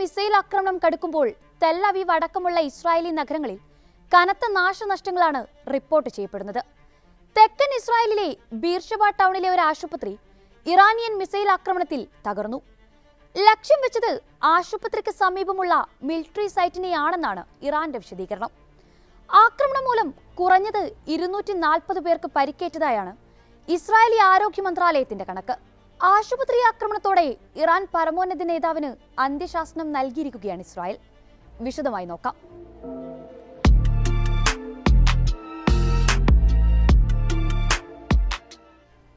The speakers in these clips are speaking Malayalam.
മിസൈൽ ആക്രമണം കടുക്കുമ്പോൾ തെല്ലവീവ് അടക്കമുള്ള ഇസ്രായേലി നഗരങ്ങളിൽ കനത്ത നാശനഷ്ടങ്ങളാണ് റിപ്പോർട്ട് ചെയ്യപ്പെടുന്നത്. തെക്കൻ ഇസ്രായേലിലെ ബീർഷബ ടൗണിലെ ഒരു ആശുപത്രി ഇറാനിയൻ മിസൈൽ ആക്രമണത്തിൽ തകർന്നു. ലക്ഷ്യം വെച്ചത് ആശുപത്രിക്ക് സമീപമുള്ള മിലിറ്ററി സൈറ്റിനെയാണെന്നാണ് ഇറാന്റെ വിശദീകരണം. ആക്രമണം മൂലം കുറഞ്ഞത് ഇരുന്നൂറ്റി നാൽപ്പത് പേർക്ക് പരിക്കേറ്റതായാണ് ഇസ്രായേലി ആരോഗ്യ മന്ത്രാലയത്തിന്റെ കണക്ക്. ആശുപത്രി ആക്രമണത്തോടെ ഇറാൻ പരമോന്നത നേതാവിന് അന്ത്യശാസനം നൽകിയിരിക്കുകയാണ് ഇസ്രായേൽ. വിശദമായി നോക്കാം.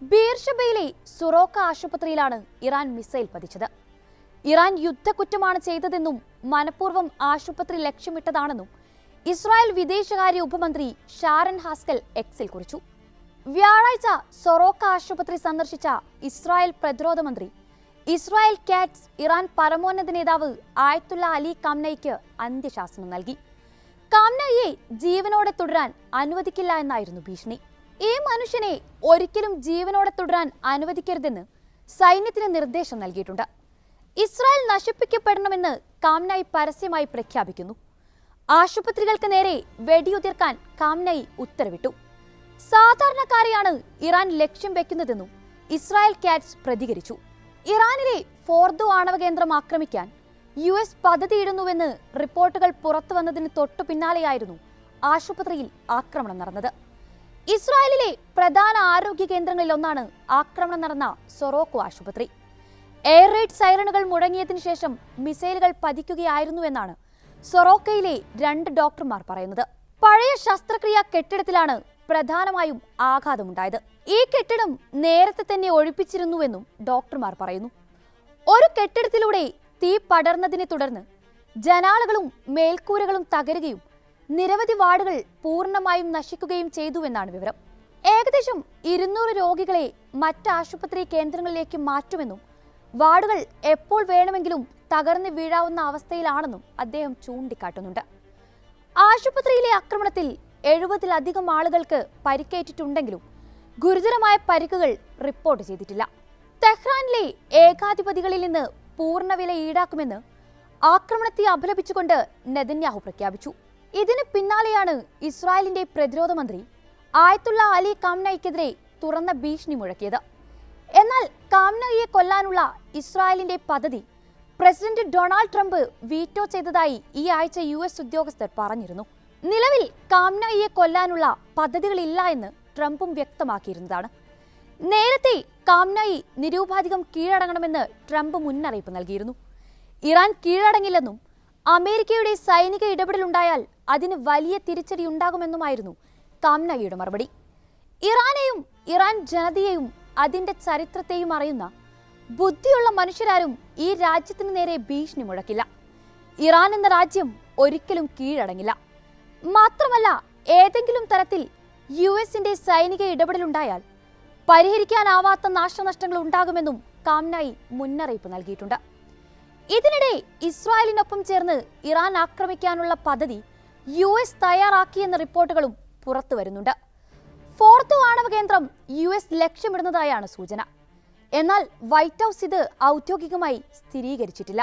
ബീർഷബയിലെ സുറോക്ക ആശുപത്രിയിലാണ് ഇറാൻ മിസൈൽ പതിച്ചത്. ഇറാൻ യുദ്ധക്കുറ്റമാണ് ചെയ്തതെന്നും മനഃപൂർവം ആശുപത്രി ലക്ഷ്യമിട്ടതാണെന്നും ഇസ്രായേൽ വിദേശകാര്യ ഉപമന്ത്രി ഷാരൻ ഹാസ്കൽ എക്സിൽ കുറിച്ചു. വ്യാഴാഴ്ച സൊറോക്ക ആശുപത്രി സന്ദർശിച്ച ഇസ്രായേൽ പ്രതിരോധ മന്ത്രി. ഇസ്രായേൽ കാറ്റ്സ് ഇറാൻ പരമോന്നത നേതാവ് ആയത്തുള്ള അലി കാംനയ്ക്ക് അന്ത്യശാസനം നൽകി. കാംനയെ ജീവനോടെ തുടരാൻ അനുവദിക്കില്ല എന്നായിരുന്നു ഭീഷണി. ഈ മനുഷ്യനെ ഒരിക്കലും ജീവനോടെ തുടരാൻ അനുവദിക്കരുതെന്ന് സൈന്യത്തിന് നിർദ്ദേശം നൽകിയിട്ടുണ്ട്. ഇസ്രായേൽ നശിപ്പിക്കപ്പെടണമെന്ന് കാംനായി പരസ്യമായി പ്രഖ്യാപിക്കുന്നു. ആശുപത്രികൾക്ക് നേരെ വെടിയുതിർക്കാൻ കാംനായി ഉത്തരവിട്ടു. സാധാരണക്കാരെയാണ് ഇറാൻ ലക്ഷ്യം വെക്കുന്നതെന്നും ഇസ്രായേൽ കാറ്റ്സ് പ്രതികരിച്ചു. ഇറാനിലെ ഫോർദു ആണവ കേന്ദ്രം ആക്രമിക്കാൻ യു എസ് പദ്ധതിയിടുന്നുവെന്ന് റിപ്പോർട്ടുകൾ പുറത്തു വന്നതിന് തൊട്ടു പിന്നാലെയായിരുന്നു ആശുപത്രിയിൽ ആക്രമണം നടന്നത്. ഇസ്രായേലിലെ പ്രധാന ആരോഗ്യ കേന്ദ്രങ്ങളിൽ ഒന്നാണ് ആക്രമണം നടന്ന സൊറോക്കോ ആശുപത്രി. എയർ റെയ്ഡ് സൈറണുകൾ മുഴങ്ങിയതിനു ശേഷം മിസൈലുകൾ പതിക്കുകയായിരുന്നുവെന്നാണ് സൊറോക്കയിലെ രണ്ട് ഡോക്ടർമാർ പറയുന്നത്. പഴയ ശസ്ത്രക്രിയ കെട്ടിടത്തിലാണ് പ്രധാനമായും ആഘാതമുണ്ടായത്. ഈ കെട്ടിടം നേരത്തെ തന്നെ ഒഴിപ്പിച്ചിരുന്നുവെന്നും ഡോക്ടർമാർ പറയുന്നു. ഒരു കെട്ടിടത്തിലൂടെ തീ പടർന്നതിനെ തുടർന്ന് ജനാലകളും മേൽക്കൂരകളും തകരുകയും നിരവധി വാർഡുകൾ പൂർണമായും നശിക്കുകയും ചെയ്തുവെന്നാണ് വിവരം. ഏകദേശം ഇരുന്നൂറ് രോഗികളെ മറ്റ് ആശുപത്രി കേന്ദ്രങ്ങളിലേക്ക് മാറ്റുമെന്നും വാർഡുകൾ എപ്പോൾ വേണമെങ്കിലും തകർന്നു വീഴാവുന്ന അവസ്ഥയിലാണെന്നും അദ്ദേഹം ചൂണ്ടിക്കാട്ടുന്നുണ്ട്. ആശുപത്രിയിലെ ആക്രമണത്തിൽ എഴുപതിലധികം ആളുകൾക്ക് പരിക്കേറ്റിട്ടുണ്ടെങ്കിലും ഗുരുതരമായ പരിക്കുകൾ റിപ്പോർട്ട് ചെയ്തിട്ടില്ല. തെഹ്റാനിലെ ഏകാധിപതികളിൽ നിന്ന് പൂർണവില ഈടാക്കുമെന്ന് ആക്രമണത്തെ അപലപിച്ചുകൊണ്ട് നെതന്യാഹു പ്രഖ്യാപിച്ചു. ഇതിന് പിന്നാലെയാണ് ഇസ്രായേലിന്റെ പ്രതിരോധ മന്ത്രി ആയത്തുള്ള അലി കാംനയ്ക്കെതിരെ തുറന്ന ഭീഷണി മുഴക്കിയത്. എന്നാൽ കാംനയെ കൊല്ലാനുള്ള ഇസ്രായേലിന്റെ പദ്ധതി പ്രസിഡന്റ് ഡൊണാൾഡ് ട്രംപ് വീറ്റോ ചെയ്തതായി ഈ ആഴ്ച യു ഉദ്യോഗസ്ഥർ പറഞ്ഞിരുന്നു. നിലവിൽ കാംനയെ കൊല്ലാനുള്ള പദ്ധതികളില്ല എന്ന് ട്രംപും വ്യക്തമാക്കിയിരുന്നതാണ്. നേരത്തെ കാംനായി നിരൂപാധികം കീഴടങ്ങണമെന്ന് ട്രംപ് മുന്നറിയിപ്പ് നൽകിയിരുന്നു. ഇറാൻ കീഴടങ്ങില്ലെന്നും അമേരിക്കയുടെ സൈനിക ഇടപെടലുണ്ടായാൽ അതിന് വലിയ തിരിച്ചടി ഉണ്ടാകുമെന്നുമായിരുന്നു കാംനായിയുടെ മറുപടി. ഇറാനെയും ഇറാൻ ജനതയെയും അതിന്റെ ചരിത്രത്തെയും അറിയുന്ന ബുദ്ധിയുള്ള മനുഷ്യരാരും ഈ രാജ്യത്തിന് നേരെ ഭീഷണി മുഴക്കില്ല. ഇറാൻ എന്ന രാജ്യം ഒരിക്കലും കീഴടങ്ങില്ല. മാത്രമല്ല ഏതെങ്കിലും തരത്തിൽ യു എസിന്റെ സൈനിക ഇടപെടലുണ്ടായാൽ പരിഹരിക്കാനാവാത്ത നാശനഷ്ടങ്ങൾ ഉണ്ടാകുമെന്നും കാംനായി മുന്നറിയിപ്പ് നൽകിയിട്ടുണ്ട്. ഇതിനിടെ ഇസ്രായേലിനൊപ്പം ചേർന്ന് ഇറാൻ ആക്രമിക്കാനുള്ള പദ്ധതി യു എസ് തയ്യാറാക്കിയെന്ന റിപ്പോർട്ടുകളും പുറത്തു വരുന്നുണ്ട്. ഫോർത്ത് ആണവ കേന്ദ്രം യു എസ് ലക്ഷ്യമിടുന്നതായാണ് സൂചന. എന്നാൽ വൈറ്റ് ഹൗസ് ഇത് ഔദ്യോഗികമായി സ്ഥിരീകരിച്ചിട്ടില്ല.